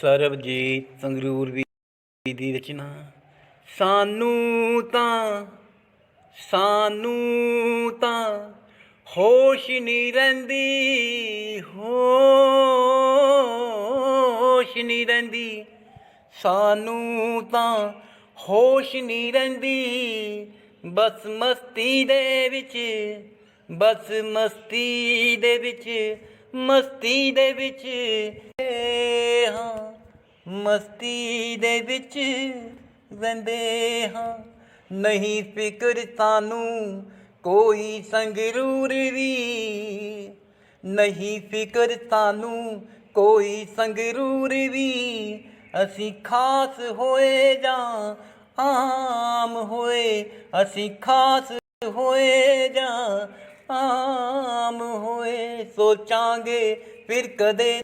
ਸਰਬਜੀਤ ਸੰਗਰੂਰ ਵੀ ਦੀ ਰਚਨਾ। ਸਾਨੂੰ ਤਾਂ ਸਾਨੂੰ ਤਾਂ ਹੋਸ਼ ਨਹੀਂ ਰਹਿੰਦੀ, ਹੋਸ਼ ਨਹੀਂ ਰਹਿੰਦੀ। ਸਾਨੂੰ ਤਾਂ ਹੋਸ਼ ਨਹੀਂ ਰਹਿੰਦੀ, ਬਸ ਮਸਤੀ ਦੇ ਵਿੱਚ, ਬਸ ਮਸਤੀ ਦੇ ਵਿੱਚ, ਮਸਤੀ ਦੇ ਵਿੱਚ। ਮਸਤੀ ਦੇ ਵਿੱਚ ਰਹਿੰਦੇ ਹਾਂ। ਨਹੀਂ ਫਿਕਰ ਸਾਨੂੰ ਕੋਈ ਸੰਗਰੂਰ ਵੀ ਨਹੀਂ ਫਿਕਰ ਸਾਨੂੰ ਕੋਈ ਸੰਗਰੂਰ ਵੀ ਅਸੀਂ ਖਾਸ ਹੋਏ ਜਾਂ ਆਮ ਹੋਏ, ਅਸੀਂ ਖਾਸ ਹੋਏ ਜਾਂ ਆਮ ਹੋਏ। ਸੋਚਾਂਗੇ ਫਿਰ ਕਦੇ